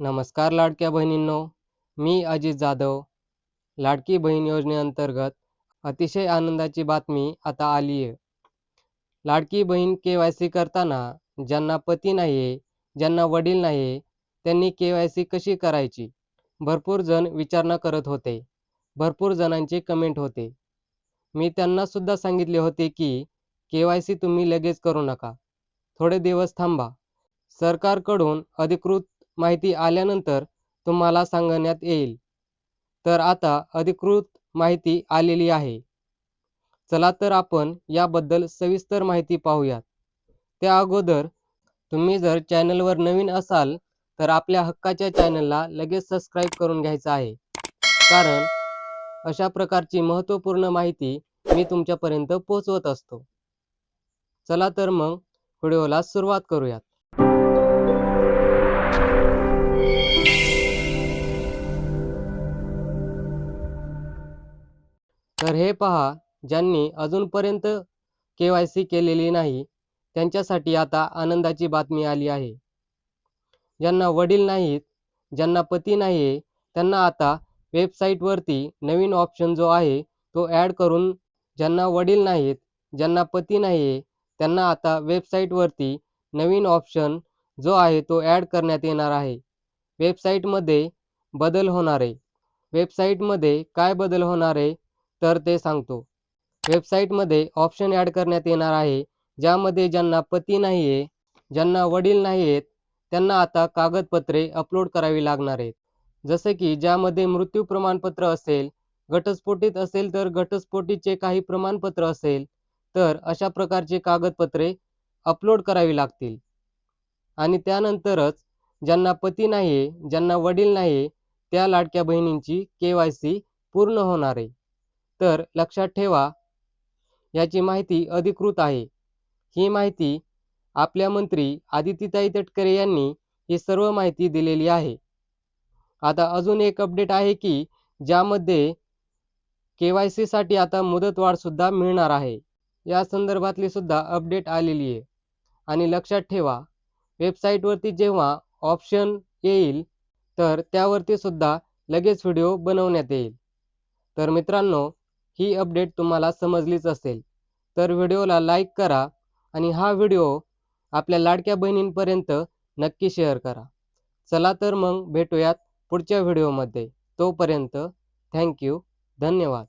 नमस्कार लाडक्या बहिणींनो मी अजित जाधव. लाडकी बहीण योजनेअंतर्गत अतिशय आनंदाची बातमी आता आली आहे लाडकी बहीण के वाय सी करताना ज्यांना पती नाही आहे ज्यांना वडील नाही आहे त्यांनी के वाय सी कशी करायची? भरपूर जण विचारणा करत होते. भरपूर जणांचे कमेंट होते. मी त्यांना सुद्धा सांगितले होते की के वाय सी तुम्ही लगेच करू नका. थोडे दिवस थांबा. सरकारकडून अधिकृत माहिती आल्यानंतर तुम्हाला सांगण्यात येईल. तर आता अधिकृत माहिती आलेली आहे. चला तर आपण याबद्दल सविस्तर माहिती पाहूयात. त्या अगोदर तुम्ही जर चॅनलवर नवीन असाल तर आपल्या हक्काच्या चॅनलला लगेच सबस्क्राईब करून घ्यायचं आहे. कारण अशा प्रकारची महत्त्वपूर्ण माहिती मी तुमच्यापर्यंत पोहोचवत असतो. चला तर मग व्हिडिओला सुरुवात करूयात. तर हे पहा ज्यांनी अजूनपर्यंत के वाय सी केलेली नाही त्यांच्यासाठी आता आनंदाची बातमी आली आहे. ज्यांना वडील नाहीत ज्यांना पती नाही आहे त्यांना आता वेबसाईटवरती नवीन ऑप्शन जो आहे तो ॲड करून ज्यांना वडील नाहीत ज्यांना पती नाही आहे त्यांना आता वेबसाईटवरती नवीन ऑप्शन जो आहे तो ॲड करण्यात येणार आहे. वेबसाईटमध्ये बदल होणार आहे. वेबसाईटमध्ये काय बदल होणार आहे? तर ते सांगतो. वेबसाईटमध्ये ऑप्शन ॲड करण्यात येणार आहे ज्यामध्ये ज्यांना पती नाही आहे ज्यांना वडील नाही आहेत त्यांना आता कागदपत्रे अपलोड करावी लागणार आहेत. जसं की ज्यामध्ये मृत्यू प्रमाणपत्र असेल घटस्फोटीत असेल तर घटस्फोटीचे काही प्रमाणपत्र असेल तर अशा प्रकारचे कागदपत्रे अपलोड करावी लागतील. आणि त्यानंतरच ज्यांना पती नाही आहे ज्यांना वडील नाही आहे त्या लाडक्या बहिणींची के वाय सी पूर्ण होणार आहे. तर लक्षात ठेवा याची माहिती अधिकृत आहे. ही माहिती आपल्या मंत्री आदितीताई तटकरे यांनी ही सर्व माहिती दिलेली आहे. आता अजून एक अपडेट आहे की ज्यामध्ये के वाय सीसाठी आता मुदतवाढसुद्धा मिळणार आहे. या संदर्भातली सुद्धा अपडेट आलेली आहे. आणि लक्षात ठेवा वेबसाईटवरती जेव्हा ऑप्शन येईल तर त्यावरती सुद्धा लगेच व्हिडिओ बनवण्यात येईल. तर मित्रांनो ही अपडेट तुम्हाला समजलीच असेल. तर व्हिडिओला लाईक करा आणि हा व्हिडिओ आपल्या लाडक्या बहिणींपर्यंत नक्की शेअर करा. चला तर मग भेटूयात पुढच्या व्हिडिओमध्ये. तोपर्यंत थँक्यू धन्यवाद.